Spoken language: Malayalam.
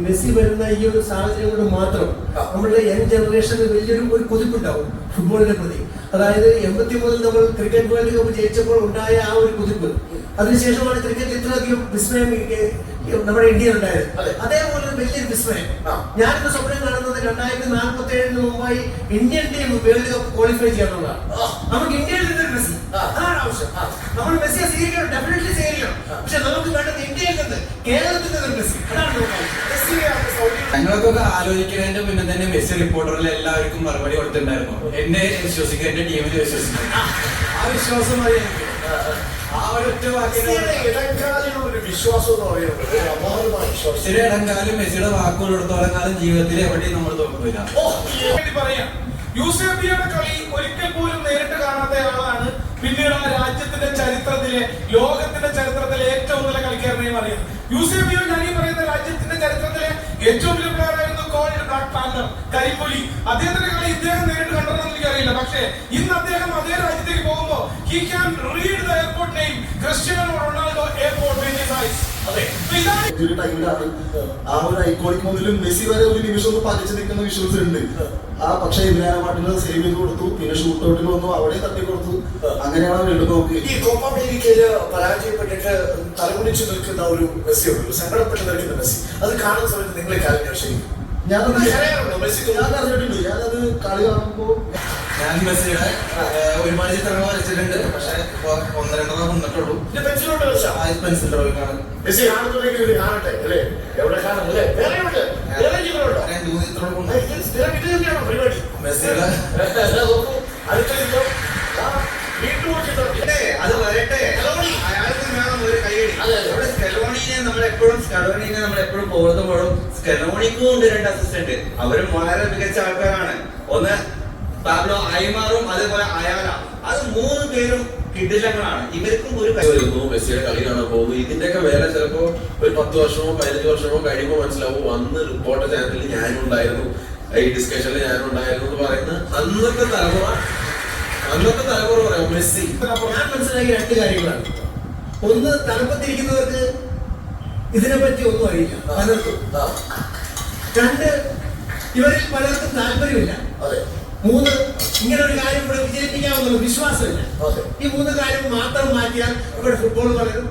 മെസ്സി വരുന്ന ഈ ഒരു സാഹചര്യം കൊണ്ട് മാത്രം നമ്മുടെ യങ് ജനറേഷന് വലിയൊരു ഒരു കുതിപ്പുണ്ടാവും ഫുട്ബോളിനെ പ്രതി. അതായത് എൺപത്തി മൂന്നിൽ നമ്മൾ ക്രിക്കറ്റ് വേൾഡ് കപ്പ് ജയിച്ചപ്പോൾ ഉണ്ടായ ആ ഒരു കുതിപ്പ്. അതിനുശേഷമാണ് ക്രിക്കറ്റ് ഇത്രയധികം വിസ്മയം ഈ- ഈ നമ്മുടെ ഇന്ത്യയിൽ ഉണ്ടായത്. അതേപോലെ വലിയൊരു വിസ്മയം. ഞാനിപ്പോ സ്വപ്നം കാണുന്നത് രണ്ടായിരത്തി നാൽപ്പത്തി ഏഴിന് മുമ്പായി Indian team world cup qualify ചെയ്യാന്നുള്ളതാണ്. നമുക്ക് ഇന്ത്യയിൽ നിന്നൊരു മെസ്സി ആ. അതാണ് ആവശ്യം ആ. നമ്മൾ മെസ്സിയെ സ്വീകരിക്കണം ഡെഫിനറ്റ്ലി സ്വീകരിക്കണം ആ. പക്ഷെ നമുക്ക് വേണ്ടത് ഇന്ത്യയിൽ നിന്ന് കേരളത്തിൽ നിന്നൊരു മെസ്സി അതാണ് നമുക്ക് ആവശ്യം മെസ്സിയാണ് സൗദി ഞങ്ങൾക്കൊക്കെ ആലോചിക്കുന്നതിന്റെ മുന്നേ തന്നെ മെസ്സി റിപ്പോർട്ടറിൽ എല്ലാവർക്കും മറുപടി കൊടുത്തിട്ടുണ്ടായിരുന്നു. എന്നെ വിശ്വസിക്കുക എന്റെ ടീമിനെ വിശ്വസിക്കുക ആ വിശ്വാസം മതി ആ ഒരൊറ്റ വാക്കിന് മെസ്സിയുടെ ഇടക്കാലിലുള്ള ഒരു വിശ്വാസം എന്ന് പറയുന്നത് മെസ്സിയുടെ ഇടങ്കാലം മെസ്സിയുടെ വാക്കുകൾ എടുത്തോളം കാലം ജീവിതത്തിൽ എവിടെയും നമ്മൾ തോന്നില്ല പറയാം. യൂസേബിയുടെ കളി ഒരിക്കൽ പോലും നേരിട്ട് പിന്നീട് ആ രാജ്യത്തിന്റെ ചരിത്രത്തിലെ ലോകത്തിന്റെ ചരിത്രത്തിലെ ഏറ്റവും നല്ല കളിക്കാരനെയും അറിയാം യൂസേബിയോ ഞാൻ ഈ പറയുന്ന രാജ്യത്തിന്റെ ചരിത്രത്തിലെ ഏറ്റവും വലിയ പ്ലെയറായിരുന്നു കോൾഡ് ബ്ലാക്ക് പാന്തർ കരിപ്പുലി അദ്ദേഹത്തിന്റെ കളി ഇദ്ദേഹം നേരിട്ട് കണ്ടതെന്ന് എനിക്കറിയില്ല. പക്ഷേ ഇന്ന് അദ്ദേഹം അതേ രാജ്യത്തേക്ക് പോകുമ്പോൾ he can read the airport name Cristiano Ronaldo airport with his eyes അതെ ഒരു ടൈമിലാണ് ആ ഒരു ഐക്കോണിക് മുതലും മെസ്സി വരെ ഒരു നിമിഷം ഒന്ന് പതിച്ചു നിൽക്കുന്ന വിഷ്വൽസ് ഉണ്ട്. ആ പക്ഷെ ഇബ്രാഹിം പാട്ടിന് സേവ് ചെയ്ത് കൊടുത്തു. പിന്നെ ഷൂട്ട് ഔട്ടിൽ വന്നു. അവിടെ തട്ടി കൊടുത്തു. അങ്ങനെയാണ് വേൾഡ് നോക്ക് ഈ കോപ്പ അമേരിക്കയിൽ പരാജയപ്പെട്ടിട്ട് തലകുനിച്ച് നിൽക്കുന്ന ഒരു മെസ്സി ഉണ്ട് സങ്കടപ്പെട്ട് നിൽക്കുന്ന മെസ്സി. അത് കാണുന്ന സമയത്ത് നിങ്ങളെ കാര്യം ശരി ഞാൻ ഞാൻ അറിഞ്ഞിട്ടുണ്ട് ഞാനത് കളി കാണുമ്പോ ഞാൻ ഒരുപാട് ചിത്രങ്ങൾ വരച്ചിട്ടുണ്ട്. പക്ഷെ ഇപ്പൊ ഒന്ന് രണ്ടെണ്ണം വന്നിട്ടുള്ളൂ പെൻസിൽ ഒരു ചിത്രം. വരട്ടെ, അത് വരട്ടെ. സ്കലോണി. വേണം ഒരു കൈയടി. അതെ, അതെ. ഇവിടെ സ്കലോണിനെ നമ്മൾ എപ്പോഴും സ്കലോണിനെ നമ്മൾ എപ്പോഴും പോകുമ്പോഴും സ്കലോണിക്കും ഉണ്ട് രണ്ട് അസിസ്റ്റന്റ് അവരും വളരെ മികച്ച ആൾക്കാരാണ്. ഒന്ന് പാബ്ലോ അയമാറും അതേപോലെ അയാല അത് മൂന്ന് പേരും കിടിലങ്ങളാണ്. ഇവർക്കും ഒരു വരുന്നു മെസ്സിയുടെ കളി കാണാൻ പോകുന്നു ഇതിന്റെയൊക്കെ വേറെ ചിലപ്പോ ഒരു പത്ത് വർഷമോ പതിനഞ്ച് വർഷമോ കഴിയുമ്പോൾ മനസ്സിലാവും. അന്ന് റിപ്പോർട്ടർ ചാനലിൽ ഞാനും ഉണ്ടായിരുന്നു. ഈ ഡിസ്കഷനിൽ ഞാനും ഉണ്ടായിരുന്നു എന്ന് പറയുന്ന അന്നത്തെ തലമുറ അന്നത്തെ തലമുറ പറയാം മെസ്സി. ഞാൻ മനസ്സിലാക്കിയ രണ്ട് കാര്യങ്ങളാണ്. ഒന്ന് തലപ്പത്തിരിക്കുന്നവർക്ക് ഇതിനെപ്പറ്റി ഒന്നും അറിയില്ല. പലർക്കും. രണ്ട് ഇവരിൽ പലർക്കും താല്പര്യമില്ല. അതെ. മൂന്ന് ഇങ്ങനെ ഒരു കാര്യം ഇവിടെ വിജയിപ്പിക്കാമെന്നുള്ള വിശ്വാസമില്ല. ഈ മൂന്ന് കാര്യം മാത്രം മാറ്റിയാൽ ഇവിടെ ഫുട്ബോൾ വളരും